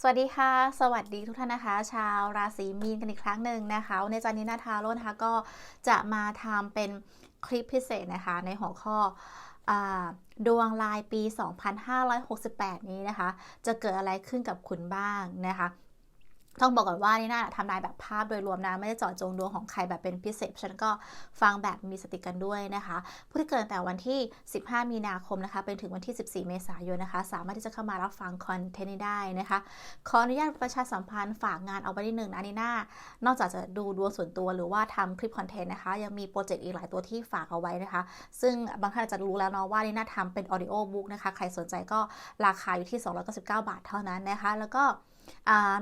สวัสดีค่ะ สวัสดีทุกท่านนะคะ ชาวราศีมีนกันอีกครั้งหนึ่งนะคะในจันนี้นาทาโรนะคะก็จะมาทำเป็นคลิปพิเศษนะคะในหัวข้ออดวงลายปี 2568 นี้นะคะ จะเกิดอะไรขึ้นกับคุณบ้างนะคะ ต้องบอกก่อนว่านี่น่าทำนายแบบภาพโดยรวมนะไม่ได้เจาะจงดวงของใครแบบเป็นพิเศษฉันก็ฟังแบบมีสติกันด้วยนะคะผู้ที่เกิดแต่วันที่ 15 มีนาคมนะคะเป็นถึงวันที่ 14 เมษายนนะคะ สามารถที่จะเข้ามารับฟังคอนเทนต์ได้นะคะ ขออนุญาตประชาสัมพันธ์ฝากงานเอาไว้นิดหนึ่งนะนี่น่านอกจากจะดูดวงส่วนตัวหรือว่าทำคลิปคอนเทนต์นะคะ ยังมีโปรเจกต์อีกหลายตัวที่ฝากเอาไว้นะคะ ซึ่งบางท่านจะรู้แล้วเนาะว่านี่น่าทำเป็นออดิโอบุ๊กนะคะใครสนใจก็ราคาอยู่ที่ 299 บาทเท่านั้นนะคะ แล้วก็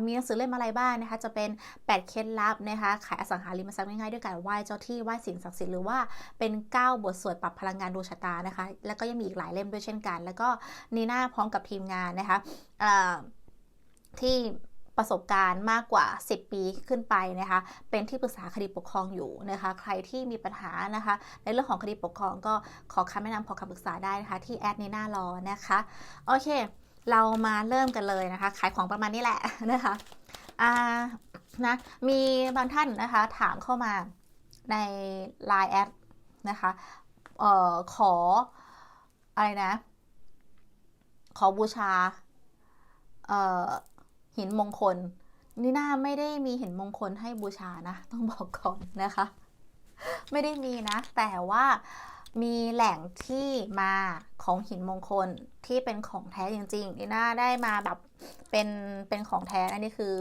มีหนังสือเล่มอะไรบ้างนะคะ จะเป็น 8 เคล็ดลับนะคะ ขายอสังหาริมทรัพย์ง่ายๆด้วยการไหว้เจ้าที่ไหว้สิ่งศักดิ์สิทธิ์หรือว่าเป็น 9 บทสวดปรับพลังงานดวงชะตานะคะ แล้วก็ยังมีอีกหลายเล่มด้วยเช่นกัน แล้วก็นีน่าพร้อมกับทีมงานนะคะที่ประสบการณ์มากกว่า 10 ปีขึ้นไปนะคะ เป็นที่ปรึกษาคดีปกครองอยู่นะคะ ใครที่มีปัญหานะคะ ในเรื่องของคดีปกครองก็ขอคำแนะนำขอคำปรึกษาได้นะคะ ที่แอดนีน่ารอนะคะ โอเค เรามาเริ่มกันเลยนะคะ ขายของประมาณนี้แหละนะคะอ่านะมีบางท่านนะคะถามเข้ามาใน Line แอดนะคะเอ่อขออะไรนะ ขอบูชาเอ่อหินมงคล นี่น่าไม่ได้มีหินมงคลให้บูชานะ ต้องบอกก่อนนะคะ ไม่ได้มีนะ แต่ว่า มีแหล่งที่มาของหินมงคลที่เป็นของแท้จริงๆนี่น่าได้มาแบบเป็นเป็นของแท้อันนี้คือ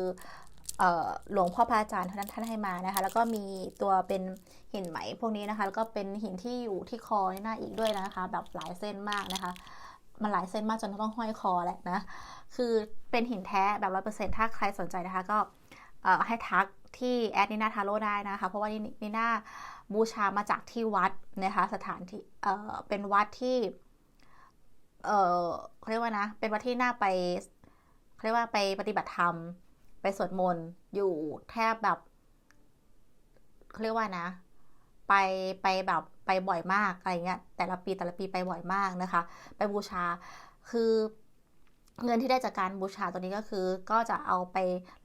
หลวงพ่อพระอาจารย์ท่านท่านให้มานะคะ แล้วก็มีตัวเป็นหินไหมพวกนี้นะคะ แล้วก็เป็นหินที่อยู่ที่คอนี่น่าอีกด้วยนะคะ แบบหลายเส้นมากนะคะ มันหลายเส้นมากจนต้องห้อยคอแหละนะ คือเป็นหินแท้แบบร้อยเปอร์เซ็นต์ถ้าใครสนใจนะคะ ก็ให้ทักที่แอดนิน่าทาโร่ได้นะคะ เพราะว่านิน่า บูชามาจากที่วัดนะคะสถานที่เอ่อเป็นวัดที่เอ่อเขาเรียกว่านะ เป็นวัดที่น่าไปเขาเรียกว่าไปปฏิบัติธรรม ไปสวดมนต์อยู่แทบแบบเขาเรียกว่านะ ไปไปแบบไปบ่อยมากอะไรเงี้ยแต่ละปีแต่ละปีไปบ่อยมากนะคะ ไปบูชาคือ เงินที่ได้จากการบูชาตัวนี้ก็คือ ก็จะเอาไป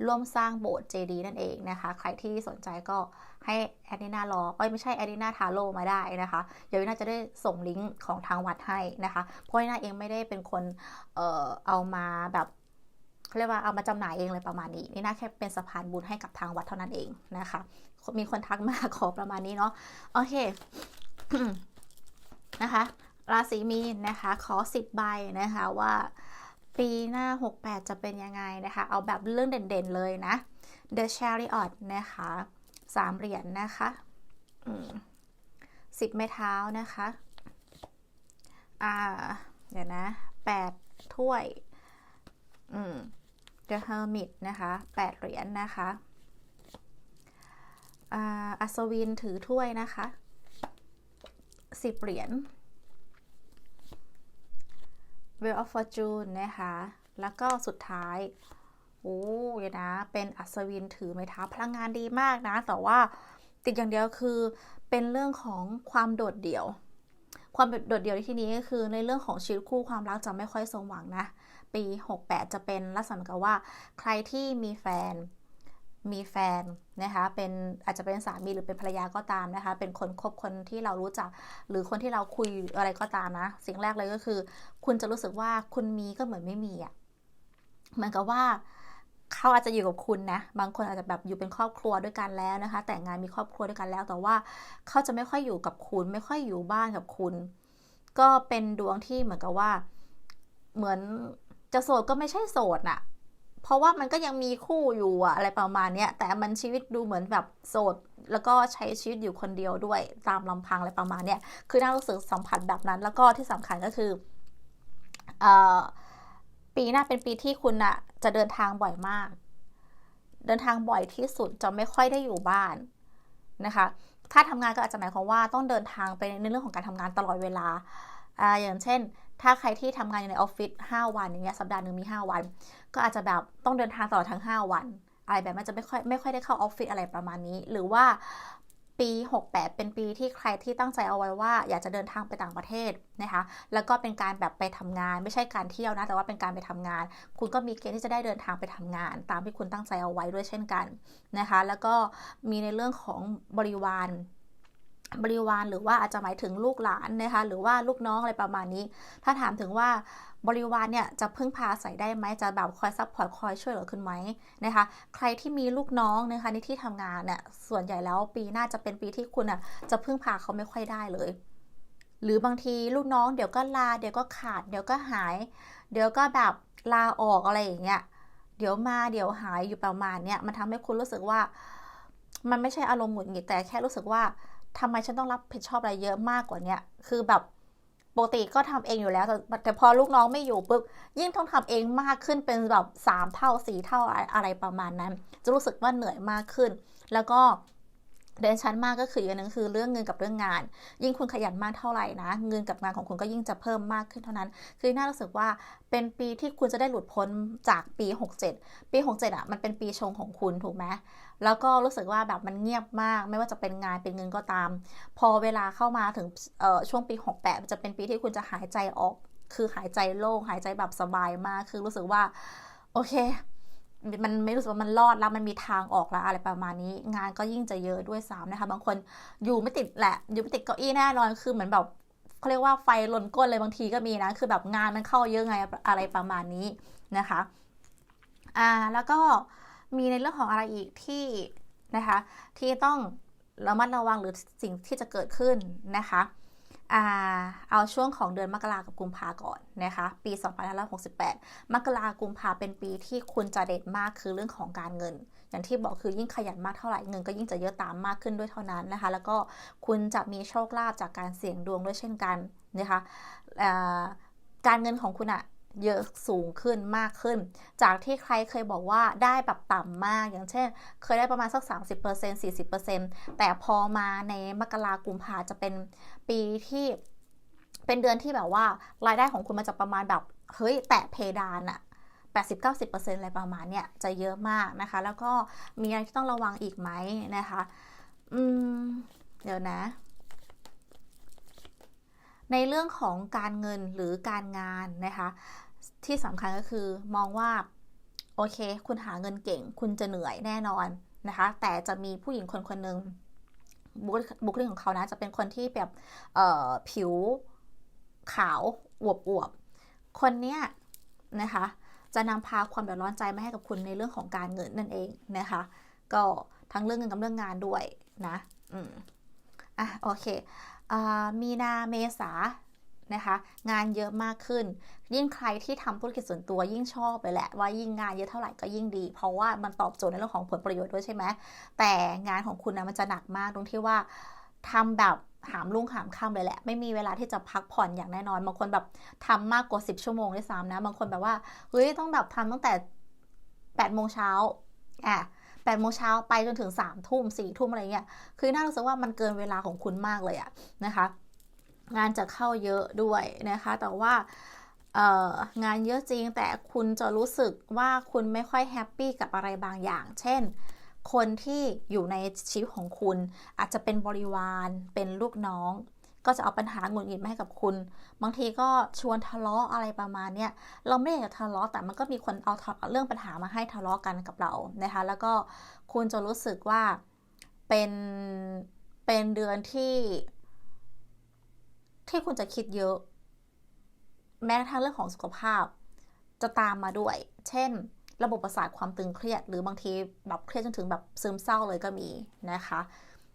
ร่วมสร้างโบสถ์เจดีนั่นเองนะคะ ใครที่สนใจก็ให้แอดดินารอเอ้ยไม่ใช่แอดดินาทาโร่มาได้นะคะ เดี๋ยววินาจะได้ส่งลิงก์ของทางวัดให้นะคะ เพราะวินาเองไม่ได้เป็นคนเอ่อเอามาแบบเรียกว่าเอามาจำหน่ายเองเลยประมาณนี้ นี่น่าแค่เป็นสะพานบุญให้กับทางวัดเท่านั้นเองนะคะ มีคนทักมาขอประมาณนี้เนาะโอเคนะคะ ราศีมีนนะคะ ขอสิบใบนะคะว่า ปีหน้า 68 จะเป็นยังไงนะคะ เอาแบบเรื่องเด่นๆเลยนะ The Chariot นะคะสามเหรียญนนะคะสิบไม้เท้านะคะ อ่า เดี๋ยวนะแปดถ้วย อืม The Hermit นะคะแปดเหรียญนนะคะอ่าอัศวินถือถ้วยนะคะสิบเหรียญ Wheel of Fortune นะคะ แล้วก็สุดท้าย โอ้ยนะ เป็นอัศวินถือไม้เท้าพลังงานดีมากนะ แต่ว่าติดอย่างเดียวคือเป็นเรื่องของความโดดเดี่ยว ความโดดเดี่ยวในที่นี้ก็คือในเรื่องของชีวิตคู่ความรักจะไม่ค่อยสมหวังนะ ปี 68 จะเป็นลักษณะกับว่า ใครที่มีแฟน มีแฟนนะคะเป็นอาจจะเป็นสามีหรือเป็นภรรยาก็ตามนะคะ เป็นคนคบคนที่เรารู้จัก หรือคนที่เราคุยอะไรก็ตามนะ สิ่งแรกเลยก็คือ คุณจะรู้สึกว่าคุณมีก็เหมือนไม่มีอะ่ะเหมือนกับว่าเขาอาจจะอยู่กับคุณนะ บางคนอาจจะแบบอยู่เป็นครอบครัวด้วยกันแล้วนะคะ แต่งงานมีครอบครัวด้วยกันแล้ว แต่ว่าเขาจะไม่ค่อยอยู่กับคุณ ไม่ค่อยอยู่บ้านกับคุณ ก็เป็นดวงที่เหมือนกับว่า เหมือนจะโสดก็ไม่ใช่โสดน่ะ เพราะว่ามันก็ยังมีคู่อยู่อะอะไรประมาณเนี้ยแต่มันชีวิตดูเหมือนแบบโสด แล้วก็ใช้ชีวิตอยู่คนเดียวด้วยตามลำพังอะไรประมาณเนี้ยคือน่ารู้สึกสัมผัสแบบนั้น แล้วก็ที่สำคัญก็คือเอ่อปีหน้าเป็นปีที่คุณอะจะเดินทางบ่อยมาก เดินทางบ่อยที่สุดจะไม่ค่อยได้อยู่บ้านนะคะ ถ้าทำงานก็อาจจะหมายความว่าต้องเดินทางไปในเรื่องของการทำงานตลอดเวลา อ่าอย่างเช่น ถ้าใครที่ทำงานอยู่ในออฟฟิศ5 วันอย่างเงี้ยสัปดาห์หนึ่งมี 5 วัน ก็อาจจะแบบต้องเดินทางตลอดทั้ง 5 วัน อะไรแบบมันจะไม่ค่อยไม่ค่อยได้เข้าออฟฟิศอะไรประมาณนี้ หรือว่าปี 68 เป็นปีที่ใครที่ตั้งใจเอาไว้ว่า อยากจะเดินทางไปต่างประเทศนะคะ แล้วก็เป็นการแบบไปทำงาน ไม่ใช่การเที่ยวนะ แต่ว่าเป็นการไปทำงาน คุณก็มีเกณฑ์ที่จะได้เดินทางไปทำงาน ตามที่คุณตั้งใจเอาไว้ด้วยเช่นกันนะคะ แล้วก็มีในเรื่องของบริวาร บริวารหรือว่าอาจจะหมายถึงลูกหลานนะคะหรือว่าลูกน้องอะไรประมาณนี้ ถ้าถามถึงว่าบริวารเนี่ยจะพึ่งพาอาศัยได้ไหมจะแบบคอยซัพพอร์ตคอยช่วยเหลือคุณไหมนะคะ ใครที่มีลูกน้องนะคะในที่ทำงานเนี่ยส่วนใหญ่แล้วปีหน้าจะเป็นปีที่คุณอะจะพึ่งพาเขาไม่ค่อยได้เลย หรือบางทีลูกน้องเดี๋ยวก็ลา เดี๋ยวก็ขาด เดี๋ยวก็หาย เดี๋ยวก็แบบลาออกอะไรอย่างเงี้ยเดี๋ยวมาเดี๋ยวหายอยู่ประมาณเนี้ยมันทำให้คุณรู้สึกว่า มันไม่ใช่อารมณ์หงุดหงิดแต่แค่รู้สึกว่า ทำไมฉันต้องรับผิดชอบอะไรเยอะมากกว่าเนี้ยคือแบบปกติก็ทำเองอยู่แล้วแต่แต่พอลูกน้องไม่อยู่ปุ๊บยิ่งต้องทำเองมากขึ้นเป็นแบบสามเท่าสี่เท่าอะไรประมาณนั้น จะรู้สึกว่าเหนื่อยมากขึ้น แล้วก็ เด่นชันมากก็คืออย่างนึงคือเรื่องเงินกับเรื่องงาน ยิ่งคุณขยันมากเท่าไหร่นะ เงินกับงานของคุณก็ยิ่งจะเพิ่มมากขึ้นเท่านั้น คือน่ารู้สึกว่าเป็นปีที่คุณจะได้หลุดพ้นจากปี 67 ปี 67อะมันเป็นปีชงของคุณถูกไหมแล้วก็รู้สึกว่าแบบมันเงียบมาก ไม่ว่าจะเป็นงานเป็นเงินก็ตาม พอเวลาเข้ามาถึงช่วงปี 68 จะเป็นปีที่คุณจะหายใจออก คือหายใจโล่งหายใจแบบสบายมากคือรู้สึกว่าโอเค มันไม่รู้สึกว่ามันรอดแล้วมันมีทางออกแล้วอะไรประมาณนี้ งานก็ยิ่งจะเยอะด้วยซ้ำนะคะ บางคนอยู่ไม่ติดแหละ อยู่ไม่ติดเก้าอี้แน่นอนคือเหมือนแบบเขาเรียกว่าไฟลนก้นเลยบางทีก็มีนะ คือแบบงานมันเข้าเยอะไงอะไรประมาณนี้นะคะอ่าแล้วก็มีในเรื่องของอะไรอีกที่นะคะ ที่ต้องระมัดระวังหรือสิ่งที่จะเกิดขึ้นนะคะ เอาช่วงของเดือนมกรากับกุมภาก่อนนะคะ ปี 2568 มกรากุมภาเป็นปีที่คุณจะเด็ดมากคือเรื่องของการเงิน อย่างที่บอกคือยิ่งขยันมากเท่าไหร่เงินก็ยิ่งจะเยอะตามมากขึ้นด้วยเท่านั้นนะคะ แล้วก็คุณจะมีโชคลาภจากการเสี่ยงดวงด้วยเช่นกันนะคะการเงินของคุณอะ เยอะสูงขึ้นมากขึ้น จากที่ใครเคยบอกว่าได้แบบต่ำมาก อย่างเช่น เคยได้ประมาณสัก 30% 40%แต่พอมาในมกรากุมภาจะเป็นปีที่เป็นเดือนที่แบบว่ารายได้ของคุณมันจะประมาณแบบเฮ้ยแตะเพดานอะ80-90%อะไรประมาณเนี้ยจะเยอะมากนะคะ แล้วก็มีอะไรที่ต้องระวังอีกไหมนะคะ อืม เดี๋ยวนะในเรื่องของการเงินหรือการงานนะคะ ที่สำคัญก็คือมองว่า โอเค คุณหาเงินเก่ง คุณจะเหนื่อยแน่นอนนะคะ แต่จะมีผู้หญิงคนคนหนึ่งบุคลิกของเขานะ จะเป็นคนที่แบบผิวขาวอวบอวบคนเนี้ยนะคะ จะนำพาความเดือดร้อนใจมาให้กับคุณในเรื่องของการเงินนั่นเองนะคะ ก็ทั้งเรื่องเงินกับเรื่องงานด้วยนะ อืมอะโอเคอมีนาเมษา นะคะ งานเยอะมากขึ้น ยิ่งใครที่ทำธุรกิจส่วนตัวยิ่งชอบไปแหละว่ายิ่งงานเยอะเท่าไหร่ก็ยิ่งดี เพราะว่ามันตอบโจทย์ในเรื่องของผลประโยชน์ด้วยใช่ไหมแต่งานของคุณนะมันจะหนักมากตรงที่ว่าทำแบบหามลุ่งหามค่ำเลยแหละ ไม่มีเวลาที่จะพักผ่อนอย่างแน่นอนบางคนแบบทำมากกว่า 10 ชั่วโมงด้วยซ้ำนะบางคนแบบว่าเฮ้ยต้องแบบทำตั้งแต่8โมงเช้าอะแปดโมงเช้าไปจนถึงสามทุ่มสี่ทุ่มอะไรเงี้ย คือน่ารู้สึกว่ามันเกินเวลาของคุณมากเลยอะนะคะ งานจะเข้าเยอะด้วยนะคะ แต่ว่างานเยอะจริงแต่คุณจะรู้สึกว่าคุณไม่ค่อยแฮปปี้กับอะไรบางอย่าง เช่น คนที่อยู่ในชีวิตของคุณ อาจจะเป็นบริวารเป็นลูกน้อง ก็จะเอาปัญหาหงุดหงิดมาให้กับคุณ บางทีก็ชวนทะเลาะอะไรประมาณเนี้ยเราไม่อยากจะทะเลาะแต่มันก็มีคนเอาเรื่องปัญหามาให้ทะเลาะกันกับเรานะคะแล้วก็คุณจะรู้สึกว่าเป็นเป็นเดือนที่ ที่คุณจะคิดเยอะ แม้กระทั่งเรื่องของสุขภาพ จะตามมาด้วย เช่น ระบบประสาทความตึงเครียด หรือบางทีแบบเครียดจนถึงแบบซึมเศร้าเลยก็มีนะคะ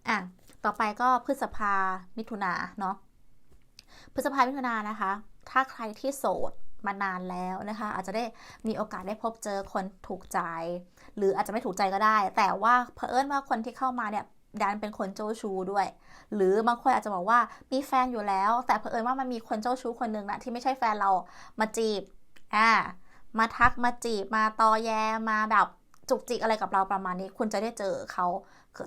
อะต่อไปก็พฤษภามิถุนาเนาะพฤษภามิถุนานะคะ ถ้าใครที่โสดมานานแล้วนะคะ อาจจะได้มีโอกาสได้พบเจอคนถูกใจ หรืออาจจะไม่ถูกใจก็ได้ แต่ว่าเพอเอิญว่าคนที่เข้ามาเนี่ย ดันเป็นคนเจ้าชู้ด้วย หรือบางคนอาจจะบอกว่ามีแฟนอยู่แล้ว แต่เผอิญว่ามันมีคนเจ้าชู้คนหนึ่งนะที่ไม่ใช่แฟนเรามาจีบอ่ามาทักมาจีบมาตอแยมาแบบจุกจิกอะไรกับเราประมาณนี้ คุณจะได้เจอเขา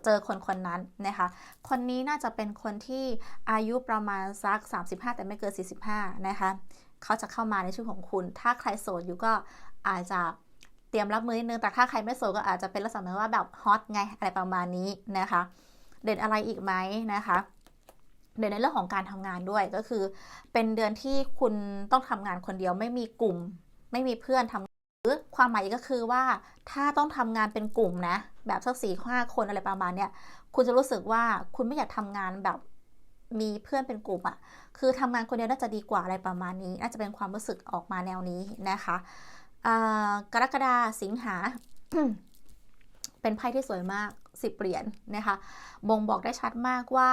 เจอคนคนนั้นนะคะ คนนี้น่าจะเป็นคนที่อายุประมาณสัก 35 แต่ไม่เกิน 45 นะคะ เขาจะเข้ามาในชีวิตของคุณ ถ้าใครโสดอยู่ก็อาจจะ ตรียมรับมือนิดนึง แต่ถ้าใครไม่โสดก็อาจจะเป็นลักษณะว่าแบบฮอตไง อะไรประมาณนี้นะคะ เด่นอะไรอีกไหมนะคะ เด่นในเรื่องของการทำงานด้วยก็คือ เป็นเดือนที่คุณต้องทำงานคนเดียวไม่มีกลุ่ม ไม่มีเพื่อนทำหรือความหมายก็คือว่าถ้าต้องทำงานเป็นกลุ่มนะ แบบสักสี่ห้าคนอะไรประมาณเนี้ยคุณจะรู้สึกว่าคุณไม่อยากทำงานแบบมีเพื่อนเป็นกลุ่มอะคือทำงานคนเดียวน่าจะดีกว่าอะไรประมาณนี้ น่าจะเป็นความรู้สึกออกมาแนวนี้นะคะ กรกฎาสิงหา เป็นไพ่ที่สวยมากสิบเหรียญนะคะ บ่งบอกได้ชัดมากว่า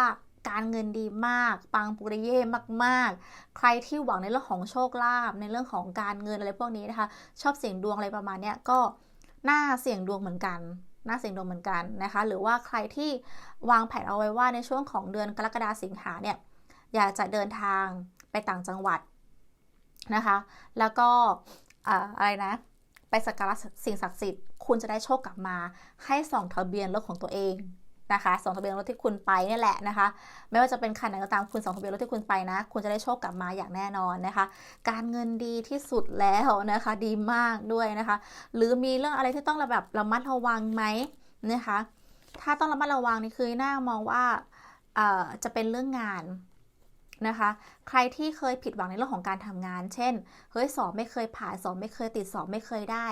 การเงินดีมาก ปังปุริเย่มาก ๆ ใครที่หวังในเรื่องของโชคลาภในเรื่องของการเงินอะไรพวกนี้นะคะ ชอบเสี่ยงดวงอะไรประมาณนี้ก็น่าเสี่ยงดวงเหมือนกันน่าเสี่ยงดวงเหมือนกันนะคะ หรือว่าใครที่วางแผนเอาไว้ว่าในช่วงของเดือนกรกฎาสิงหาเนี่ยอยากจะเดินทางไปต่างจังหวัดนะคะ แล้วก็ อะไรนะ ไปสักการะสิ่งศักดิ์สิทธิ์คุณจะได้โชคกลับมา ให้ส่องทะเบียนรถของตัวเองนะคะสองทะเบียนรถที่คุณไปนี่แหละนะคะ ไม่ว่าจะเป็นคันไหนก็ตามคุณสองทะเบียนรถที่คุณไปนะ คุณจะได้โชคกลับมาอย่างแน่นอนนะคะ การเงินดีที่สุดแล้วนะคะ ดีมากด้วยนะคะ หรือมีเรื่องอะไรที่ต้องระแบบระมัดระวังไหมนะคะ ถ้าต้องระมัดระวังนี่คือหน้ามองว่าจะเป็นเรื่องงาน นะคะ ใครที่เคยผิดหวังในเรื่องของการทำงาน เช่น เฮ้ยสอบไม่เคยผ่านสอบไม่เคยติดสอบไม่เคยได้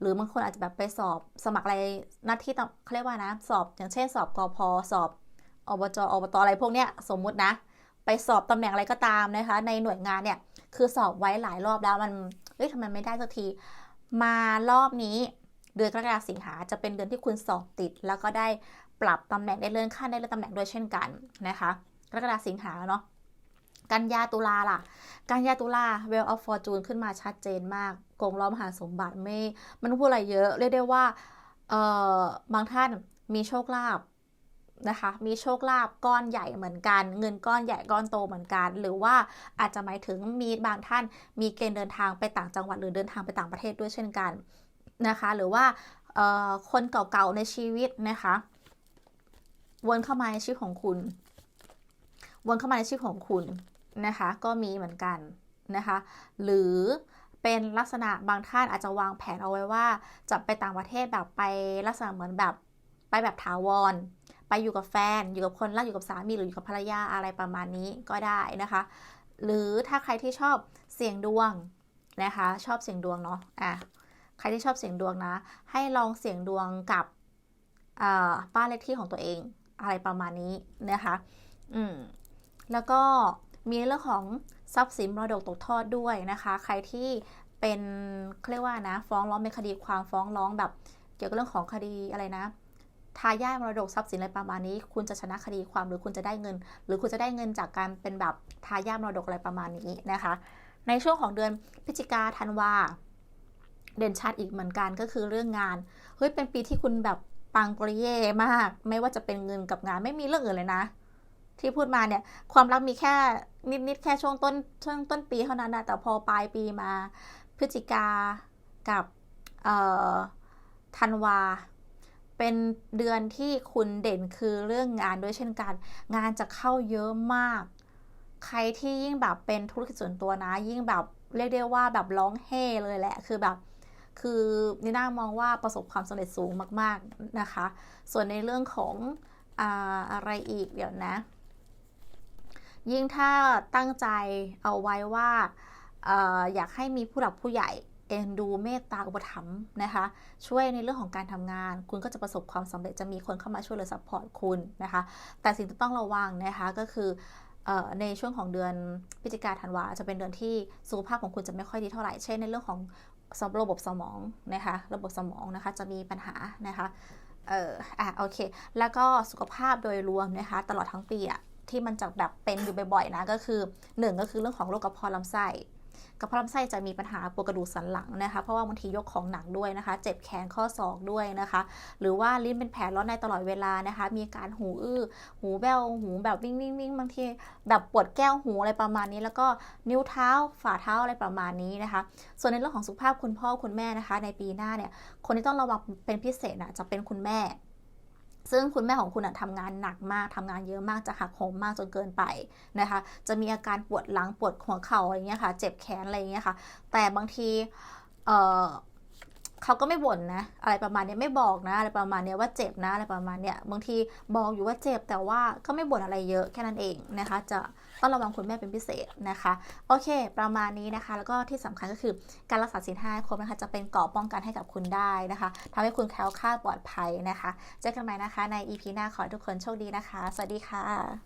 หรือบางคนอาจจะแบบไปสอบสมัครอะไรหน้าที่เขาเรียกว่านะสอบ อย่างเช่น สอบกอพอสอบอบจอบตอะไรพวกเนี้ยสมมุตินะ ไปสอบตำแหน่งอะไรก็ตามนะคะ ในหน่วยงานเนี่ยคือสอบไว้หลายรอบแล้วมันเฮ้ยทำไมไม่ได้สักที มารอบนี้เดือนกรกฎาคมสิงหาจะเป็นเดือนที่คุณสอบติด แล้วก็ได้ปรับตำแหน่งได้เลื่อนขั้นได้เลื่อนตำแหน่งด้วยเช่นกันนะคะกรกฎาคมสิงหาเนาะ กันยาตุลาล่ะ กันยาตุลา Well of Fortune ขึ้นมาชัดเจนมากกงล้อมหาสมบัติไม่ มันพูดอะไรเยอะ เรียกได้ว่าเอ่อบางท่านมีโชคลาภนะคะ มีโชคลาภก้อนใหญ่เหมือนกัน เงินก้อนใหญ่ก้อนโตเหมือนกัน หรือว่าอาจจะหมายถึงมีบางท่านมีเกณฑ์เดินทางไปต่างจังหวัดหรือเดินทางไปต่างประเทศด้วยเช่นกันนะคะ หรือว่าคนเก่าๆในชีวิตนะคะวนเข้ามาในชีวิตของคุณวนเข้ามาในชีวิตของคุณ นะคะก็มีเหมือนกันนะคะหรือเป็นลักษณะบางท่านอาจจะวางแผนเอาไว้ว่าจะไปต่างประเทศแบบไปลักษณะเหมือนแบบไปแบบถาวร ไปอยู่กับแฟน อยู่กับคนรักอยู่กับสามีหรืออยู่กับภรรยาอะไรประมาณนี้ก็ได้นะคะ หรือถ้าใครที่ชอบเสี่ยงดวงนะคะชอบเสี่ยงดวงเนาะอะใครที่ชอบเสี่ยงดวงนะ ให้ลองเสี่ยงดวงกับบ้านเลขที่ของตัวเองอะไรประมาณนี้นะคะ อืม แล้วก็ มีเรื่องของทรัพย์สินมรดกตกทอดด้วยนะคะ ใครที่เป็นเรียกว่านะฟ้องร้องเป็นคดีความฟ้องร้องแบบ เกี่ยวกับเรื่องของคดีอะไรนะทายาทมรดกทรัพย์สินอะไรประมาณนี้ คุณจะชนะคดีความหรือคุณจะได้เงิน หรือคุณจะได้เงินจากการเป็นแบบทายาทมรดกอะไรประมาณนี้นะคะ ในช่วงของเดือนพฤศจิกาธันวาเด่นชัดอีกเหมือนกันก็คือเรื่องงานเฮ้ยเป็นปีที่คุณแบบปังปริเย่มาก ไม่ว่าจะเป็นเงินกับงานไม่มีเรื่องอื่นเลยนะ ที่พูดมาเนี่ย ความรักมีแค่นิดๆแค่ช่วงต้นช่วงต้นปีเท่านั้นนะแต่พอปลายปีมาพฤศจิกากับธันวา เป็นเดือนที่คุณเด่นคือเรื่องงานด้วยเช่นกัน งานจะเข้าเยอะมาก ใครที่ยิ่งแบบเป็นธุรกิจส่วนตัวนะ ยิ่งแบบเรียกได้ว่าแบบร้องเฮ่เลยแหละ คือแบบ คือนิน่ามองว่าประสบความสำเร็จสูงมาก ๆนะคะ ส่วนในเรื่องของอะอะไรอีกเดี๋ยวนะ ยิ่งถ้าตั้งใจเอาไว้ว่าออยากให้มีผู้หลักผู้ใหญ่เอ็นดูเมตตาอุปถัมภ์นะคะ ช่วยในเรื่องของการทำงาน คุณก็จะประสบความสำเร็จจะมีคนเข้ามาช่วยเหลือซัพพอร์ตคุณนะคะ แต่สิ่งที่ต้องระวังนะคะก็คือในช่วงของเดือนพฤศจิกาธันวาจะเป็นเดือนที่สุขภาพของคุณจะไม่ค่อยดีเท่าไหร่ เช่นในเรื่องของระบบสมองนะคะ ระบบสมองนะคะจะมีปัญหานะคะ เอออะโอเค แล้วก็สุขภาพโดยรวมนะคะ ตลอดทั้งปีอะ ที่มันจะแบบเป็นอยู่บ่อยๆนะก็คือ 1 ก็คือเรื่องของโรคกระเพาะลำไส้กระเพาะลำไส้จะมีปัญหาปวดกระดูกสันหลังนะคะ เพราะว่าบางทียกของหนักด้วยนะคะ เจ็บแขนข้อศอกด้วยนะคะ หรือว่าลิ้นเป็นแผลร้อนในตลอดเวลานะคะ มีการหูอื้อ หูแว่วหูแบบวิ่งวิ่งวิ่งบางทีแบบปวดแก้วหูอะไรประมาณนี้ แล้วก็นิ้วเท้าฝ่าเท้าอะไรประมาณนี้นะคะ ส่วนในเรื่องของสุขภาพคุณพ่อคุณแม่นะคะ ในปีหน้าเนี่ยคนที่ต้องระวังเป็นพิเศษนะจะเป็นคุณแม่ ซึ่งคุณแม่ของคุณทำงานหนักมากทำงานเยอะมากจะหักโหมมากจนเกินไปนะคะ จะมีอาการปวดหลังปวดหัวเข่าอะไรเงี้ยค่ะ เจ็บแขนอะไรเงี้ยค่ะ แต่บางที เขาก็ไม่บ่นนะ อะไรประมาณนี้ไม่บอกนะ อะไรประมาณนี้ว่าเจ็บนะ อะไรประมาณเนี้ยบางทีบอกอยู่ว่าเจ็บแต่ว่าก็ไม่บ่นอะไรเยอะแค่นั้นเองนะคะ จะต้องระวังคุณแม่เป็นพิเศษนะคะ โอเค ประมาณนี้นะคะ แล้วก็ที่สำคัญก็คือการรักษาศีลห้าให้ครบนะคะ จะเป็นเกราะป้องกันให้กับคุณได้นะคะทำให้คุณแคล้วคลาดปลอดภัยนะคะ เจอกันใหม่นะคะใน EP หน้าขอให้ทุกคนโชคดีนะคะ สวัสดีค่ะ